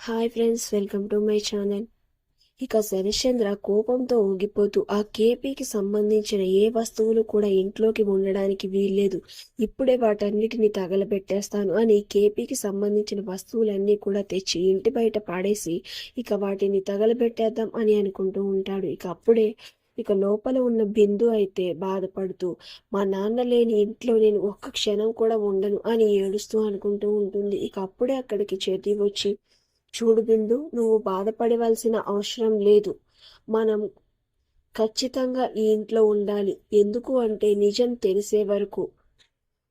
Hi friends welcome to my channel ఇక శరశ్చంద్ర కోపంతో ఊగిపోతూ ఆ కేపీకి సంబంధించిన ఏ వస్తువులు కూడా ఇంట్లోకి ఉండడానికి వీల్లేదు. ఇప్పుడే వాటన్నిటిని తగలబెట్టేస్తాను అని కేపీకి సంబంధించిన వస్తువులన్నీ కూడా తెచ్చి ఇంటి బయట పాడేసి ఇక వాటిని తగలబెట్టేద్దాం అని అనుకుంటూ ఉంటాడు. ఇక అప్పుడే ఇక లోపల ఉన్న బిందు అయితే బాధపడుతూ మా నాన్న లేని ఇంట్లో నేను ఒక్క క్షణం కూడా ఉండను అని ఏడుస్తూ అనుకుంటూ ఉంటుంది. ఇక అప్పుడే అక్కడికి చేతి వచ్చి చూడు బిందు నువ్వు బాధపడవలసిన అవసరం లేదు. మనం ఖచ్చితంగా ఈ ఇంట్లో ఉండాలి. ఎందుకు అంటే నిజం తెలిసే వరకు.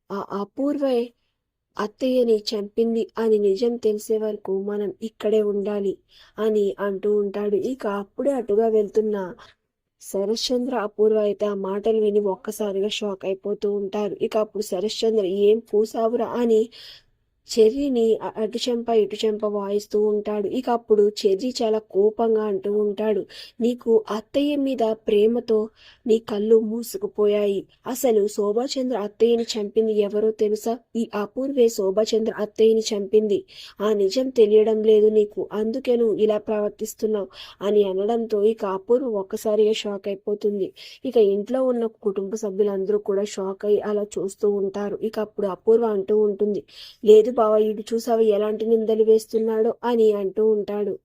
ఆ అపూర్వే అత్తయ్యని చంపింది అని నిజం తెలిసే వరకు మనం ఇక్కడే ఉండాలి అని అంటూ ఉంటాడు. ఇక అప్పుడే అటుగా వెళ్తున్న శరశ్చంద్ర అపూర్వ అయితే ఆ మాటలు విని ఒక్కసారిగా షాక్ అయిపోతూ ఉంటారు. ఇక అప్పుడు శరశ్చంద్ర ఏం పూసావురా? అని చెర్రీని అటుచెంప అటు చెంప ఇటు చెంప వాయిస్తూ ఉంటాడు. ఇక అప్పుడు చెర్రీ చాలా కోపంగా అంటూ ఉంటాడు. నీకు అత్తయ్య మీద ప్రేమతో నీ కళ్ళు మూసుకుపోయాయి. అసలు శోభాచంద్ర అత్తయ్యని చంపింది ఎవరో తెలుసా? ఈ అపూర్వే శోభాచంద్ర అత్తయ్యని చంపింది. ఆ నిజం తెలియడం లేదు నీకు. అందుకే నువ్వు ఇలా ప్రవర్తిస్తున్నావు అని అనడంతో ఇక అపూర్వ ఒక్కసారిగా షాక్ అయిపోతుంది. ఇక ఇంట్లో ఉన్న కుటుంబ సభ్యులందరూ కూడా షాక్ అయ్యి అలా చూస్తూ ఉంటారు. ఇక అప్పుడు అపూర్వ అంటూ ఉంటుంది. లేదు బావ ఇటు ఎలాంటి నిందలు వేస్తున్నాడో? అని అంటూ ఉంటాడు.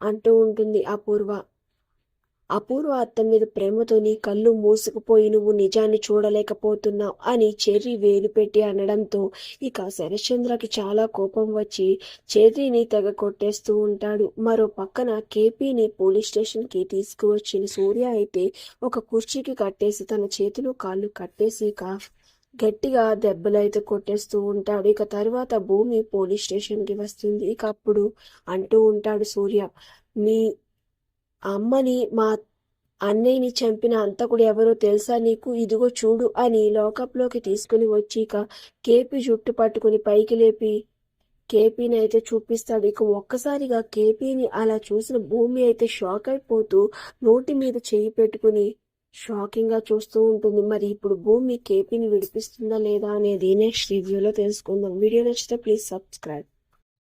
అంటూ ఉంటుంది అపూర్వ. అపూర్వ అత్త మీద ప్రేమతో నీ కళ్ళు మూసుకుపోయి నువ్వు నిజాన్ని చూడలేకపోతున్నావు అని చెర్రి వేలు పెట్టి అనడంతో ఇక శరశ్చంద్రకి చాలా కోపం వచ్చి చెర్రిని తెగ కొట్టేస్తూ ఉంటాడు. మరో పక్కన కేపీని పోలీస్ స్టేషన్కి తీసుకువచ్చిన సూర్య అయితే ఒక కుర్చీకి కట్టేసి తన చేతులు కాళ్ళు కట్టేసి గట్టిగా దెబ్బలైతే కొట్టేస్తూ ఉంటాడు. ఇక తర్వాత భూమి పోలీస్ స్టేషన్కి వస్తుంది. ఇక అప్పుడు అంటూ ఉంటాడు సూర్య మీ అమ్మని మా అన్నయ్యని చంపిన అంతకుడు ఎవరో తెలుసా నీకు? ఇదిగో చూడు అని లోకప్లోకి తీసుకుని వచ్చి ఇక కేపీ జుట్టు పట్టుకుని పైకి లేపి కేపీని అయితే చూపిస్తాడు. ఇక ఒక్కసారిగా కేపీని అలా చూసిన భూమి అయితే షాక్ అయిపోతూ నోటి మీద చేయి పెట్టుకుని షాకింగ్గా చూస్తూ ఉంటుంది. మరి ఇప్పుడు భూమి కేపీని విడిపిస్తుందా లేదా అనేది నెక్స్ట్ రివ్యూలో తెలుసుకుందాం. వీడియో నచ్చితే ప్లీజ్ సబ్స్క్రైబ్.